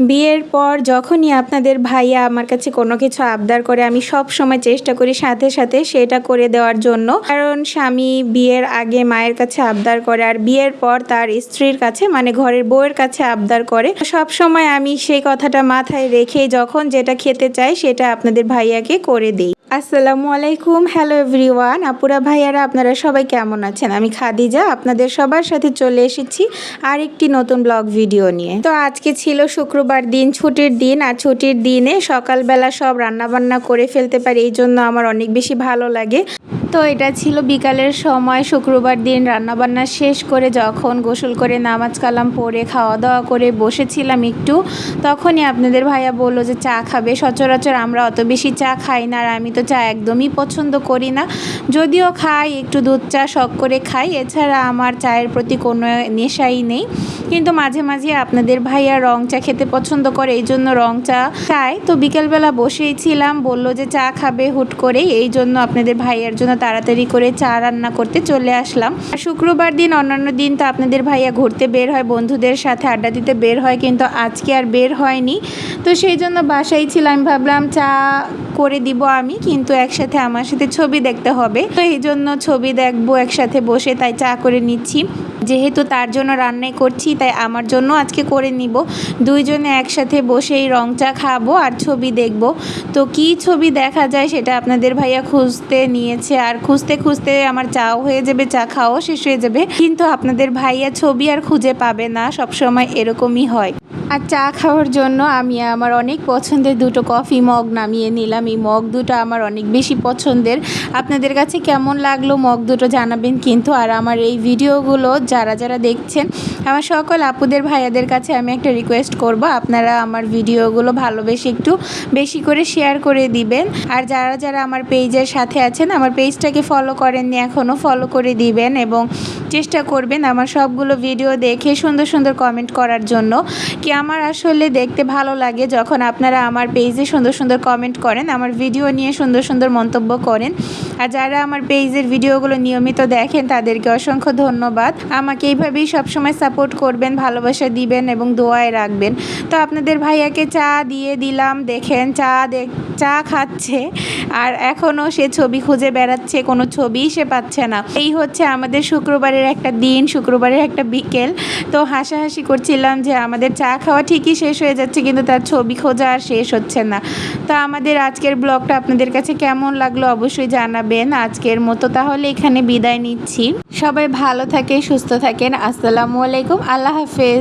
বিয়ের পর যখনই আপনাদের ভাইয়া আমার কাছে কোনো কিছু আবদার করে, আমি সব সময় চেষ্টা করি সাথে সাথে সেটা করে দেওয়ার জন্য। কারণ স্বামী বিয়ের আগে মায়ের কাছে আবদার করে আর বিয়ের পর তার স্ত্রীর কাছে মানে ঘরের বউয়ের কাছে আবদার করে। সব সময় আমি সেই কথাটা মাথায় রেখে যখন যেটা খেতে চাই সেটা আপনাদের ভাইয়াকে করে দিই। আসসালামু আলাইকুম। হ্যালো এভরিওয়ান আপুরা ভাইয়ারা, আপনারা সবাই কেমন আছেন? আমি খাদিজা, আপনাদের সবার সাথে চলে এসেছি আর একটি নতুন ব্লগ ভিডিও নিয়ে। তো আজকে ছিল শুক্রবার দিন, ছুটির দিন, আর ছুটির দিনে সকালবেলা সব রান্নাবান্না করে ফেলতে পারি, এই জন্য আমার অনেক বেশি ভালো লাগে। তো এটা ছিল বিকালের সময়। শুক্রবার দিন রান্নাবান্না শেষ করে যখন গোসল করে নামাজ কালাম পরে খাওয়া দাওয়া করে বসেছিলাম একটু, তখনই আপনাদের ভাইয়া বলল যে, চা খাবে? সচরাচর আমরা অত বেশি চা খাই না আর আমি তো চা একদমই পছন্দ করি না। যদিও খাই, একটু দুধ চা শখ করে খাই, এছাড়া আমার চায়ের প্রতি কোনো নেশাই নেই। কিন্তু মাঝে মাঝে আপনাদের ভাইয়া রং চা খেতে পছন্দ করে, এই জন্য রং চা খায় তো বিকেলবেলা বসেই ছিলাম, বলল যে, চা খাবে হুট করেই। এই জন্য আপনাদের ভাইয়ার জন্য তাড়াতাড়ি করে চা রান্না করতে চলে আসলাম। আর শুক্রবার দিন, অন্যান্য দিন তো আপনাদের ভাইয়া ঘুরতে বের হয়, বন্ধুদের সাথে আড্ডা দিতে বের হয়, কিন্তু আজকে আর বের হয়নি। তো সেই জন্য বাসায় ছিলাম, ভাবলাম চা করে দিব আমি, কিন্তু একসাথে আমার সাথে ছবি দেখতে হবে। তো এই জন্য ছবি দেখব একসাথে বসে, তাই চা করে নিচ্ছি। যেহেতু তার জন্য রান্নাই করছি, তাই আমার জন্য আজকে করে নিব। দুইজনে একসাথে বসেই রং চা খাব আর ছবি দেখব। তো কি ছবি দেখা যায় সেটা আপনাদের ভাইয়া খুঁজতে নিয়েছে, আর খুঁজতে খুঁজতে আমার চাও হয়ে যাবে, চা খাওয়াও শেষ হয়ে যাবে। কিন্তু আপনাদের ভাইয়া ছবি আর খুঁজে পাবে না, সবসময় এরকমই হয়। আর চা খাওয়ার জন্য আমি আমার অনেক পছন্দের দুটো কফি মগ নামিয়ে নিলাম। এই মগ দুটো আমার অনেক বেশি পছন্দের। আপনাদের কাছে কেমন লাগল মগ দুটো জানাবেন কিন্তু। আর আমার এই ভিডিওগুলো যারা যারা দেখছেন, আমার সকল আপুদের, ভাইয়াদের কাছে আমি একটা রিকোয়েস্ট করব। আপনারা আমার ভিডিওগুলো ভালোবেসে একটু বেশি করে শেয়ার করে দিবেন। আর যারা যারা আমার পেজের সাথে আছেন, আমার পেজটাকে ফলো করেননি, এখনও ফলো করে দিবেন এবং চেষ্টা করবেন আমার সবগুলো ভিডিও দেখে সুন্দর সুন্দর কমেন্ট করার জন্য। কি আমার আসলে দেখতে ভালো লাগে যখন আপনারা আমার পেজে সুন্দর সুন্দর কমেন্ট করেন, আমার ভিডিও নিয়ে সুন্দর সুন্দর মন্তব্য করেন। আর যারা আমার পেজের ভিডিওগুলো নিয়মিত দেখেন, তাদেরকে অসংখ্য ধন্যবাদ। আমাকে এইভাবেই সবসময় সাপোর্ট করবেন, ভালোবাসা দিবেন এবং দোয়ায় রাখবেন। তো আপনাদের ভাইয়াকে চা দিয়ে দিলাম, দেখেন চা দেখ, চা খাচ্ছে। আর এখনও সে ছবি খুঁজে বেড়াচ্ছে, কোনো ছবিই সে পাচ্ছে না। এই হচ্ছে আমাদের শুক্রবারের একটা দিন, শুক্রবারের একটা বিকেল। তো হাসাহাসি করছিলাম যে আমাদের চা খাওয়া ঠিকই শেষ হয়ে যাচ্ছে, কিন্তু তার ছবি খোঁজা আর শেষ হচ্ছে না। তো আমাদের আজকের ব্লগটা আপনাদের কাছে কেমন লাগল অবশ্যই জানাবেন। আজকের মতো তাহলে এখানে বিদায় নিচ্ছি। সবাই ভালো থাকে সুস্থ থাকেন। আসসালামু আলাইকুম। আল্লাহ হাফেজ।